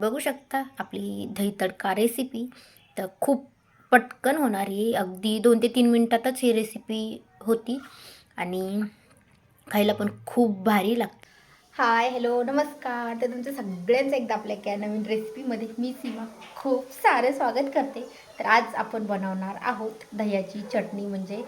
बघू शकता आपली दही तडका रेसिपी तर खूप पटकन होणारी अगदी दोन ते तीन मिनटातच ही रेसिपी होती. आणि खायला पण खूप भारी लागते. हाय हॅलो नमस्कार. तर तुमचं सगळ्यांचं एकदा आपल्या एका नवीन रेसिपीमध्ये मी सीमा खूप सारं स्वागत करते. तर आज आपण बनवणार आहोत दह्याची चटणी म्हणजे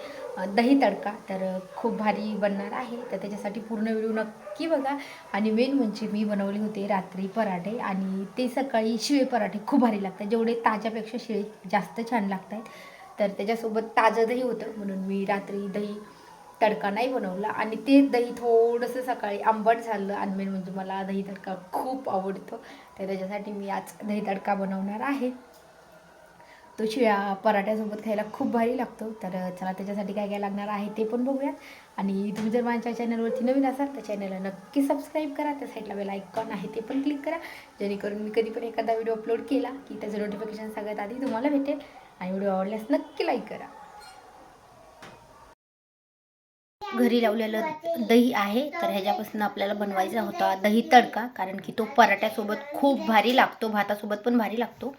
दही तडका. तर खूप भारी बनणार आहे. तर त्याच्यासाठी पूर्ण व्हिडिओ नक्की बघा. आणि मेन म्हणजे मी बनवले होते रात्री पराठे. आणि ते सकाळी शिळे पराठे खूप भारी लागतात. जेवढे ताज्यापेक्षा शिळे जास्त छान लागत आहेत तर त्याच्यासोबत ताजं दही होतं. म्हणून मी रात्री दही तडका नाही बनवला. आणि ते दही थोडंसं सकाळी आंबट झालं. आणि मेन म्हणजे मला दही तडका खूप आवडतो. तर त्याच्यासाठी मी आज दही तडका बनवणार आहे. तो शिळ्या पराठ्यासोबत खायला खूप भारी लागतो. तर चला त्याच्यासाठी काय काय लागणार आहे ते पण बघूयात. आणि तुम्ही जर माझ्या चॅनलवरती नवीन असाल तर चॅनलला नक्की सबस्क्राईब करा. त्या साईडला बेल आयकॉन आहे ते पण क्लिक करा. जेणेकरून मी कधी पण एखादा व्हिडिओ अपलोड केला की त्याचं नोटिफिकेशन सगळ्यात आधी तुम्हाला भेटेल. आणि व्हिडिओ आवडल्यास नक्की लाईक करा. घरी लावलेलं दही आहे तर ह्याच्यापासून आपल्याला बनवायचा होता दही तडका कारण की तो पराठ्यासोबत खूप भारी लागतो भातासोबत पण भारी लागतो.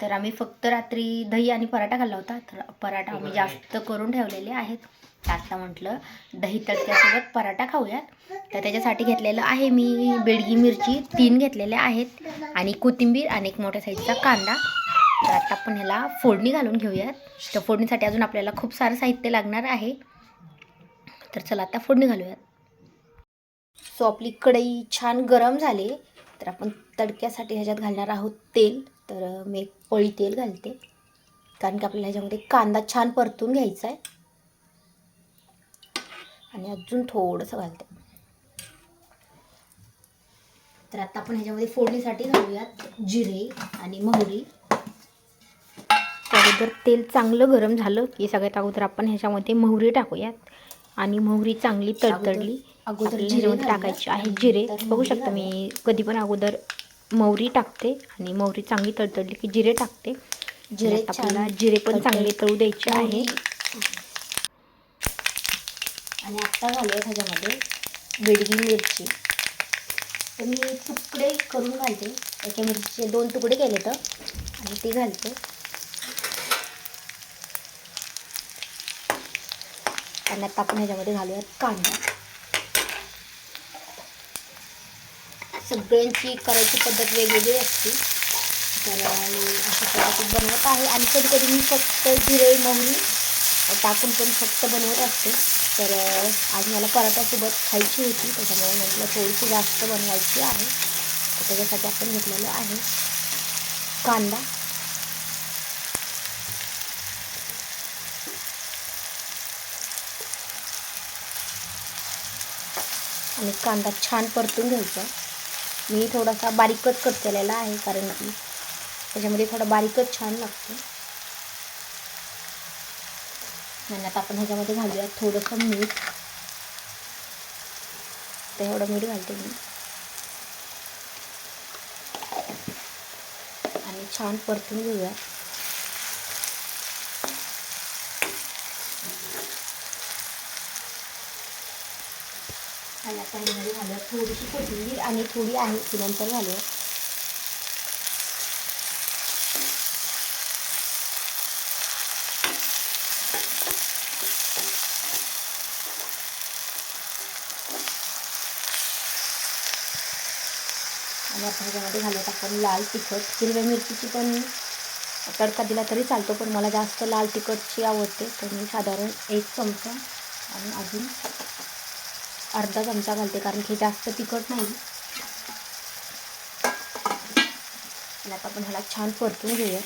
तर आम्ही फक्त रात्री दही आणि पराठा खाल्ला होता तर पराठा आम्ही जास्त करून ठेवलेले आहेत. आता म्हटलं दही तडक्यासोबत पराठा खाऊयात. तर त्याच्यासाठी घेतलेलं आहे मी बेडगी मिरची तीन घेतलेल्या आहेत आणि कोथिंबीर आणि एक मोठ्या साईजचा कांदा. तर आता आपण ह्याला फोडणी घालून घेऊयात. तर फोडणीसाठी अजून आपल्याला खूप सारं साहित्य लागणार आहे. तर चला आता फोडणी घालूयात. सो आपली कढई छान गरम झाली. तर आपण तडक्यासाठी ह्याच्यात घालणार आहोत तेल. तर मी एक पळी तेल घालते. कारण की आपल्याला ह्याच्यामध्ये कांदा छान परतून घ्यायचा आहे. आणि अजून थोडंसं घालते. तर आता आपण ह्याच्यामध्ये फोडणीसाठी घालूयात जिरे आणि मोहरी. अगोदर तेल चांगलं गरम झालं की सगळ्यात अगोदर आपण ह्याच्यामध्ये मोहरी टाकूयात. आणि मोहरी चांगली तडतडली. अगोदर जिरेमध्ये टाकायची आहे. जिरे बघू शकता मी कधी पण अगोदर मोहरी टाकते आणि मोहरी चांगली तडतडली की जिरे टाकते. जिरे आपल्याला जिरे पण चांगले तळू द्यायचे आहे. आणि आत्ता घालूया ह्याच्यामध्ये बेडगी मिरची. तर मी तुकडे करून घालते. एका मिरचीचे दोन तुकडे केले तर आणि ते घालते. आणि आता आपण ह्याच्यामध्ये घालूयात कांदा. सगळ्यांची करायची पद्धत वेगवेगळी असते. तर अशा पद्धतीत बनवत आहे. आणि कधी कधी मी फक्त जिरे मोहरी टाकून पण फक्त बनवत असते. तर आज मला पराठ्यासोबत खायची होती. त्याच्यामुळे म्हटलं थोडीशी जास्त बनवायची आहे. त्याच्यासाठी आपण घेतलेलं आहे कांदा. आणि कांदा छान परतून घ्यायचा. मी थोडासा बारीकच कट केलेला आहे कारण की त्याच्यामध्ये थोडा बारीकच छान लागतो. आणि आता आपण ह्याच्यामध्ये घालूया थोडंसं मीठ. तर एवढं मीठ घालते मी. आणि छान परतून घेऊया आणि आता ह्याच्यामध्ये घालूया थोडीशी कोथिंबीर आणि थोडी आहे ती नंतर घालूया. आणि आपण ह्याच्यामध्ये घालूयात आपण लाल तिखट. हिरव्या मिरचीची पण तडका दिला तरी चालतो पण मला जास्त लाल तिखटची आवडते तर मी साधारण एक चमचा आणि अजून अर्धा चमचा घालते कारण की जास्त तिखट नाही. आणि आता आपण ह्याला छान परतून घेऊया.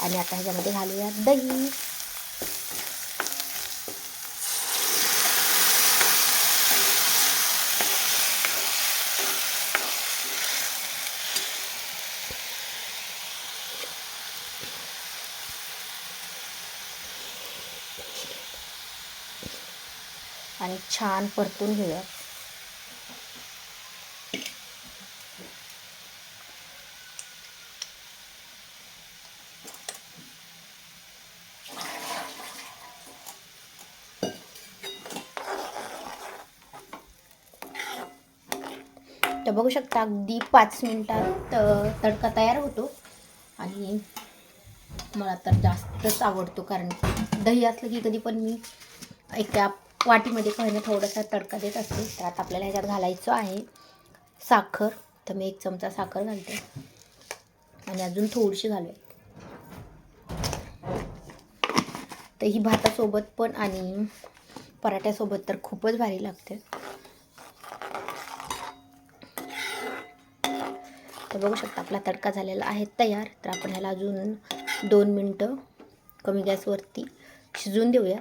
आणि आता ह्याच्यामध्ये घालूया दही. आणि छान परतून घेऊया. तर बघू शकता अगदी पाच मिनटात तडका तयार होतो. आणि मला तर जास्तच आवडतो कारण की दही असलं की कधी पण मी एका वाटीमध्ये पहिलं थोडासा तडका देत असते. तर आता आपल्याला ह्याच्यात घालायचं आहे साखर. तर मी एक चमचा साखर घालते. आणि अजून थोडीशी घालूया तर ही भातासोबत पण आणि पराठ्यासोबत तर खूपच भारी लागते. तर बघू शकता आपला तडका झालेला आहे तयार. तर आपण ह्याला अजून दोन मिनटं कमी गॅसवरती शिजून देऊया.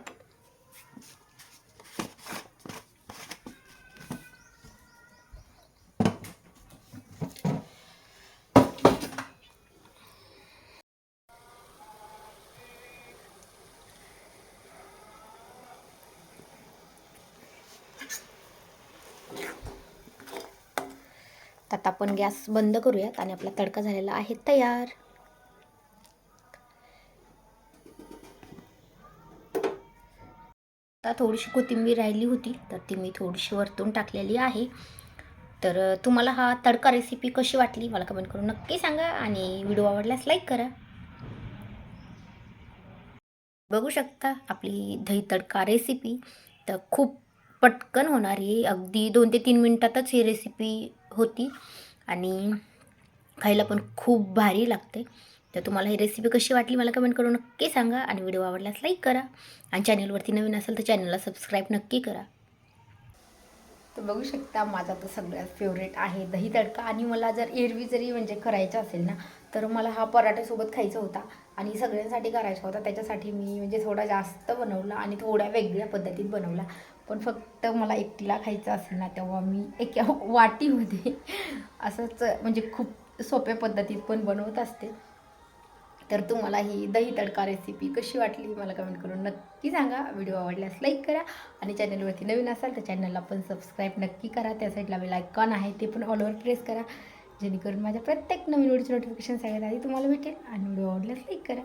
आता आपण गॅस बंद करूयात आणि आपला तडका झालेला आहे तयार. आता थोडीशी कोथिंबीर राहिली होती तर ती मी थोडीशी वरतून टाकलेली आहे. तर तुम्हाला हा तडका रेसिपी कशी वाटली मला कमेंट करून नक्की सांगा आणि व्हिडिओ आवडल्यास लाईक करा. बघू शकता आपली दही तडका रेसिपी तर खूप पटकन होणारी अगदी दोन ते तीन मिनटातच ही रेसिपी होती. आणि खायला पण खूप भारी लागते. तर तुम्हाला ही रेसिपी कशी वाटली मला कमेंट करून नक्की सांगा. आणि व्हिडिओ आवडल्यास लाईक करा. आणि चॅनलवरती नवीन असेल तर चॅनलला सबस्क्राईब नक्की करा. तर बघू शकता माझा तर सगळ्यात फेवरेट आहे दही तडका. आणि मला जर एरवी जरी म्हणजे करायचा असेल ना तर मला हा पराठ्यासोबत खायचा होता. आणि सगळ्यांसाठी करायचा होता. त्याच्यासाठी मी म्हणजे थोडा जास्त बनवला आणि थोड्या वेगळ्या पद्धतीत बनवला. पण फक्त मला एकटीला खायचं असेल ना तेव्हा मी एका वाटीमध्ये असंच म्हणजे खूप सोप्या पद्धतीत पण बनवत असते. तर तुम्हाला ही दही तडका रेसिपी कशी वाटली मला कमेंट करून नक्की सांगा. व्हिडिओ आवडल्यास लाईक करा आणि चॅनलवरती नवीन असाल तर चॅनलला पण सबस्क्राईब नक्की करा. त्या साईडला बेल आयकॉन आहे ते पण ऑलवर प्रेस करा. जेणेकरून माझ्या प्रत्येक नवीन व्हिडिओचे नोटिफिकेशन सगळ्यात आधी तुम्हाला भेटेल आणि व्हिडिओ आवडल्यास लाईक करा.